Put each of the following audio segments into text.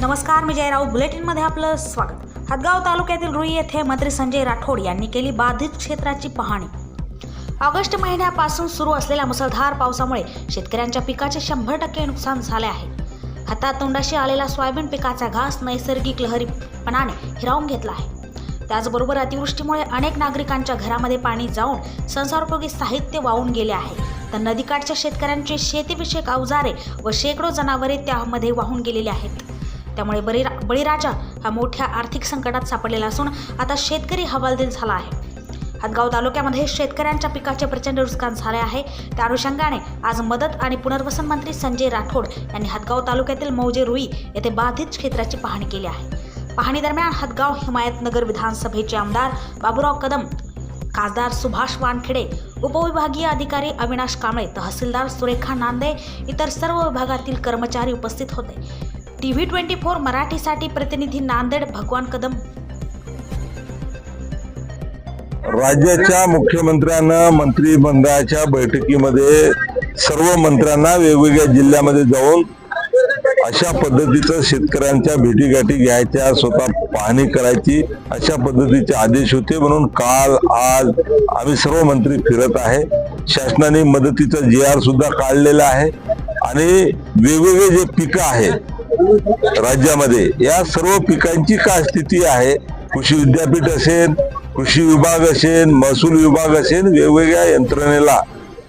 नमस्कार मी जय बुलेटिनमध्ये आपलं स्वागत. हदगाव तालुक्यातील रुई येथे मंत्री संजय राठोड यांनी केली बाधित क्षेत्राची पाहणी. ऑगस्ट महिन्यापासून सुरू असलेल्या मुसळधार पावसामुळे शेतकऱ्यांच्या पिकाचे शंभर टक्के नुकसान झाले आहे. हातातोंडाशी आलेला सोयाबीन पिकाचा घास नैसर्गिक लहरीपणाने हिरावून घेतला आहे. त्याचबरोबर अतिवृष्टीमुळे अनेक नागरिकांच्या घरामध्ये पाणी जाऊन संसारोपयोगी साहित्य वाहून गेले आहे. तर नदीकाठच्या शेतकऱ्यांची शेतीविषयक अवजारे व शेकडो जनावरे त्यामध्ये वाहून गेलेली आहेत. त्यामुळे बळीरा बळीराजा हा मोठ्या आर्थिक संकटात सापडलेला असून आता शेतकरी हवालदिल झाला आहे. हदगाव तालुक्यामध्ये शेतकऱ्यांच्या पिकाचे प्रचंड नुकसान झाले आहे. त्या अनुषंगाने आज मदत आणि पुनर्वसन मंत्री संजय राठोड यांनी हदगाव तालुक्यातील मौजे रुई येथे बाधित क्षेत्राची पाहणी केली आहे. पाहणी दरम्यान हदगाव हिमायतनगर विधानसभेचे आमदार बाबुराव कदम खासदार सुभाष वानखेडे उपविभागीय अधिकारी अविनाश कांबळे तहसीलदार सुरेखा नांदे इतर सर्व विभागातील कर्मचारी उपस्थित होते. टी व्ही ट्वेंटी फोर मराठीसाठी प्रतिनिधी नांदेड भगवान कदम. राज्याच्या मुख्यमंत्र्यांना मंत्रिमंडळाच्या बैठकीमध्ये सर्व मंत्र्यांना वेगवेगळ्या जिल्ह्यामध्ये जाऊन अशा पद्धतीचं शेतकऱ्यांच्या भेटीगाठी घ्यायच्या स्वतः पाहणी करायची अशा पद्धतीचे आदेश होते. म्हणून काल आज आम्ही सर्व मंत्री फिरत आहे. शासनाने मदतीचा जी आर सुद्धा काढलेला आहे. आणि वेगवेगळे जे पिकं आहेत राज्यामध्ये. या सर्व पिकांची काय स्थिती आहे? कृषी विद्यापीठ असेल कृषी विभाग असेल महसूल विभाग असेल वेगवेगळ्या यंत्रणेला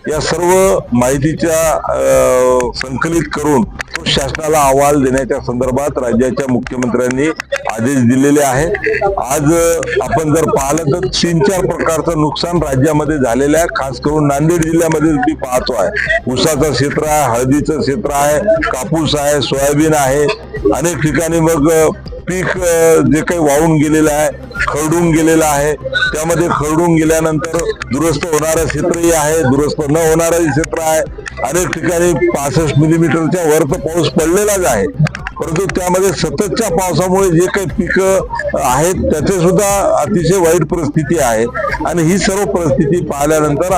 या सर्व माहितीच्या संकलित करून तो शासनाला अहवाल देण्याच्या संदर्भात राज्याच्या मुख्यमंत्र्यांनी आदेश दिलेले आहे. आज आपण जर पाहिलं तर तीन चार प्रकारचं नुकसान राज्यामध्ये झालेलं आहे. खास करून नांदेड जिल्ह्यामध्ये मी पाहतो आहे. ऊसाचं क्षेत्र आहे हळदीचं क्षेत्र आहे कापूस आहे सोयाबीन आहे. अनेक ठिकाणी मग पीक जे काही वाहून गेलेलं आहे खरडून गेलेलं आहे. त्यामध्ये खरडून गेल्यानंतर दुरुस्त होणारं क्षेत्रही आहे दुरुस्त न होणारं क्षेत्र आहे. अनेक ठिकाणी पासष्ट मिलीमीटरच्या वरचा पाऊस पडलेलाच आहे. परंतु त्यामध्ये सततच्या पावसामुळे जे काही पिकं आहेत त्याचे सुद्धा अतिशय वाईट परिस्थिती आहे. आणि ही सर्व परिस्थिती पाहिल्यानंतर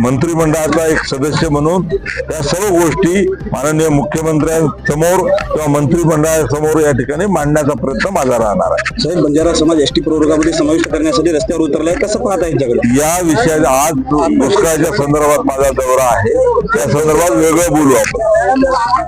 मंत्रिमंडळाचा एक सदस्य म्हणून त्या सर्व गोष्टी माननीय मुख्यमंत्र्यांसमोर किंवा मंत्रिमंडळासमोर या ठिकाणी मांडण्याचा प्रयत्न माझा राहणार आहे. साहेब बंजारा समाज एसटी प्रवर्गामध्ये समाविष्ट करण्यासाठी रस्त्यावर उतरलाय. कसं पाहता यांच्याकडे? या विषयाचा आज दुष्काळाच्या संदर्भात माझा दौरा आहे. त्या संदर्भात वेगळं बोलू आपण.